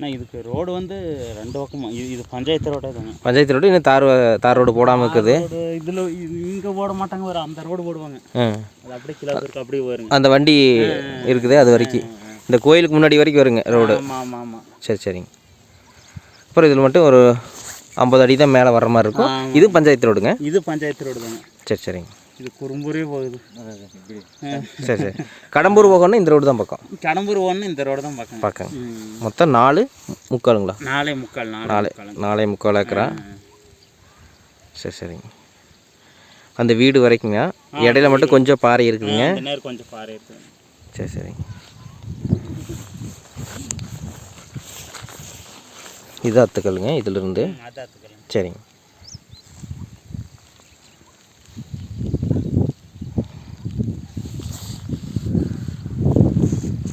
ஆனால் இதுக்கு ரோடு வந்து ரெண்டு பக்கமும் இது இது பஞ்சாயத்து ரோடே தாங்க பஞ்சாயத்து ரோடு இன்னும் தார் தார் ரோடு போடாமல் இருக்குது. இதில் இங்கே போட மாட்டாங்க வேறு அந்த ரோடு போடுவாங்க. அது அப்படியே கிலோ இருக்கு அப்படியே வருங்க. அந்த வண்டி இருக்குது அது வரைக்கும். இந்த கோயிலுக்கு முன்னாடி வரைக்கும் வருங்க ரோடு. ஆமாம் ஆமாம் ஆமாம் சரி சரிங்க. அப்புறம் இதில் மட்டும் ஒரு ஐம்பது அடி தான் மேலே வர்ற மாதிரி இருக்கும். இது பஞ்சாயத்து ரோடுங்க. இது பஞ்சாயத்து ரோடு தாங்க சரி சரிங்க. இது குறும்பூரே போகுது. சரி சரி. கடம்பூர் போகணும்னா இந்த ரோடு தான் பக்கம். கடம்பூர் ஒன்று இந்த ரோடு தான் பார்க்கங்க பார்க்கங்க ம். மொத்தம் நாலு முக்காலுங்களா? நாலே முக்கால் நாலே நாலு முக்கால் ஏக்கரா? சரி சரிங்க அந்த வீடு வரைக்குங்க இடையில மட்டும் கொஞ்சம் பாறை இருக்குதுங்க. கொஞ்சம் பாறை இருக்குது சரி சரிங்க இது அத்துக்கல்லுங்க இதிலிருந்து சரிங்க.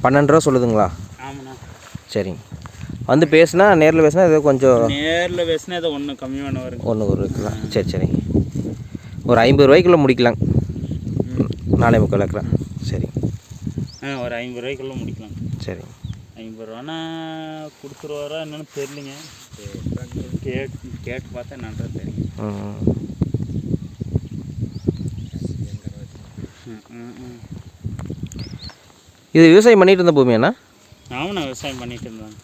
பன்னெண்டு ரூபா சொல்லுதுங்களா? ஆமாண்ணா. சரிங்க. வந்து பேசுனா நேரில் பேசுனா ஏதோ கொஞ்சம் நேரில் பேசினா இதை ஒன்று கம்மி பண்ண வருங்க ஒன்று ஒரு இருக்குதா சரி சரிங்க. ஒரு ஐம்பது ரூபாய்க்குள்ளே முடிக்கலாம். நாலே முக்கால் ஏக்கரா சரிங்க. ஆ ஒரு ஐம்பது ரூபாய்க்குள்ளே முடிக்கலாம். சரிங்க. ஐம்பது ரூபானா கொடுத்துருவாரா என்னன்னு தெரியலிங்க. கேட்டு கேட்டு பார்த்தா என்னன்றது தெரியும் ம், ம், ம். இது விவசாயம் பண்ணிட்டு இருந்த பூமியாண்ணா ஆமாண்ணா விவசாயம் பண்ணிட்டு இருந்தாங்க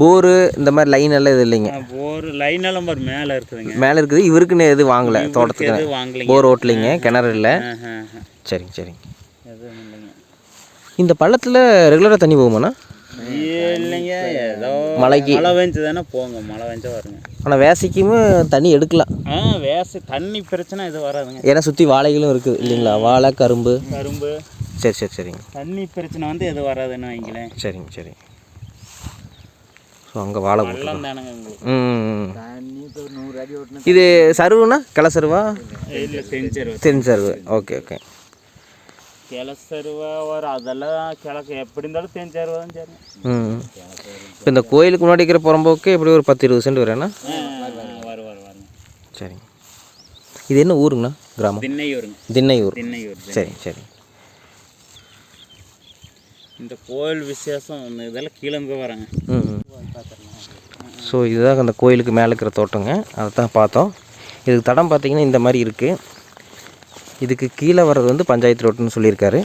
போரு இந்த மாதிரி லைன் எல்லாம் இது இல்லைங்க. ஒரு லைன் எல்லாம் பாரு மேலே இருக்குதுங்க. மேலே இருக்குது இவருக்குன்னு எதுவும் வாங்கலை தோட்டத்துக்கு போர் ஓட்டலைங்க கிணறு இல்லை. சரிங்க சரிங்க. எதுவும் இல்லைங்க. இந்த பள்ளத்தில் ரெகுலராக தண்ணி போகுமாண்ணா? இல்லைங்க ஏதோ மழைக்கு. மழை பெஞ்சதுன்னா போங்க மழை பெஞ்சா வருங்க. ஆனால் வேசைக்குமே தண்ணி எடுக்கலாம். ஆ வேச தண்ணி பிரச்சனை எதுவும் வராதுங்க. ஏன்னா சுற்றி வாழைகளும் இருக்குது இல்லைங்களா? வாழை கரும்பு. கரும்பு. சரி சரி சரிங்க. தண்ணி பிரச்சனை வந்து எதுவும் வராதுன்னு வைங்களேன். சரிங்க சரிங்க. ஸோ அங்கே வாழை ம் தண்ணி இப்போ நூறு அடி ஓட்டினா இது சருவுனா கிளை சருவா இல்லை செஞ்சிரு தென் சருவு ஓகே ஓகே. கிளசருவா வரும் அதெல்லாம் கிழக்கு எப்படி இருந்தாலும் தெரிஞ்சருவா தான் சரி ம் இப்போ இந்த கோயிலுக்கு முன்னாடி இருக்கிற புறம்போக்கு எப்படி ஒரு பத்து இருபது சென்ட் வரேண்ணா வரும் வரும் வருங்க சரிங்க. இது என்ன ஊருங்கண்ணா? கிராமம்? திண்ணையூருங்க. திண்ணையூர். திண்ணையூர் சரி சரி. இந்த கோயில் விசேஷம் ஒன்று இதெல்லாம் கீழே வராங்க. ஸோ இதுதான் அந்த கோயிலுக்கு மேலே இருக்கிற தோட்டங்க. அதை தான் பார்த்தோம். இதுக்கு தடம் பார்த்தீங்கன்னா இந்த மாதிரி இருக்குது இதுக்கு கீழே வர்றது வந்து பஞ்சாயத்து ரோட்டுன்னு சொல்லியிருக்காரு.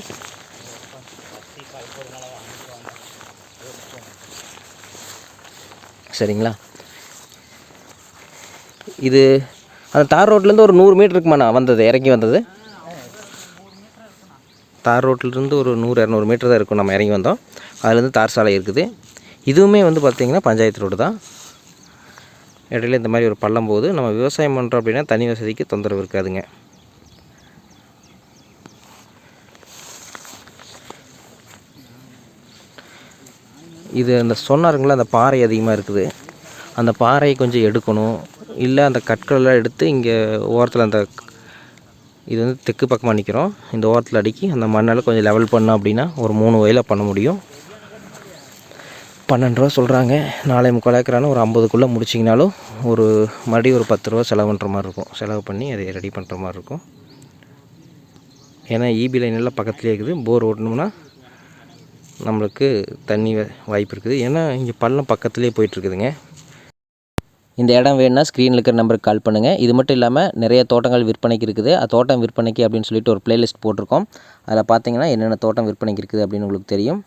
சரிங்களா? இது அந்த தார் ரோட்லேருந்து ஒரு நூறு மீட்டர் இருக்குமாண்ணா வந்தது இறங்கி வந்தது? தார் ரோட்லேருந்து ஒரு நூறு இரநூறு மீட்டர் தான் இருக்கும். நம்ம இறங்கி வந்தோம். அதுலேருந்து தார் சாலை இருக்குது. இதுவுமே வந்து பார்த்திங்கன்னா பஞ்சாயத்து ரோடு தான். இடையில இந்த மாதிரி ஒரு பள்ளம் போகுது. நம்ம விவசாயம் பண்ணுறோம் அப்படின்னா தனி வசதிக்கு தொந்தரவு இருக்காதுங்க. இது அந்த சொன்னாருங்களா அந்த பாறை அதிகமாக இருக்குது. அந்த பாறையை கொஞ்சம் எடுக்கணும். இல்லை அந்த கற்களெல்லாம் எடுத்து இங்கே ஓரத்தில் அந்த இது வந்து தெற்கு பக்கமாக நிற்கிறோம் இந்த ஓரத்தில் அடுக்கி அந்த மண்ணால் கொஞ்சம் லெவல் பண்ணோம் அப்படின்னா ஒரு மூணு வயலில் பண்ண முடியும். பன்னெண்டு ரூபா சொல்கிறாங்க நாளை முக்கால் ஏக்கரான ஒரு ஐம்பதுக்குள்ளே முடிச்சிங்கனாலும் ஒரு மறுபடியும் ஒரு பத்து ரூபா செலவு பண்ணுற மாதிரி இருக்கும். செலவு பண்ணி அதை ரெடி பண்ணுற மாதிரி இருக்கும். ஏன்னா இபி லைன் எல்லாம் பக்கத்துலேயே இருக்குது. போர் ஓட்டணும்னா நம்மளுக்கு தண்ணி வ- வாய்ப்பு இருக்குது. ஏன்னா இங்கே பள்ளம் பக்கத்துலேயே போயிட்டுருக்குதுங்க இந்த இடம் வேணும்னா ஸ்க்ரீனில் இருக்கிற நம்பருக்கு கால் பண்ணுங்கள் இது மட்டும் இல்லாமல் நிறைய தோட்டங்கள் விற்பனைக்கு இருக்குது. அது தோட்டம் விற்பனைக்கு அப்படின்னு சொல்லிட்டு ஒரு பிளேலிஸ்ட் போட்டிருக்கோம். அதில் பார்த்தீங்கன்னா என்னென்ன தோட்டம் விற்பனைக்கு இருக்குது அப்படின்னு உங்களுக்கு தெரியும்.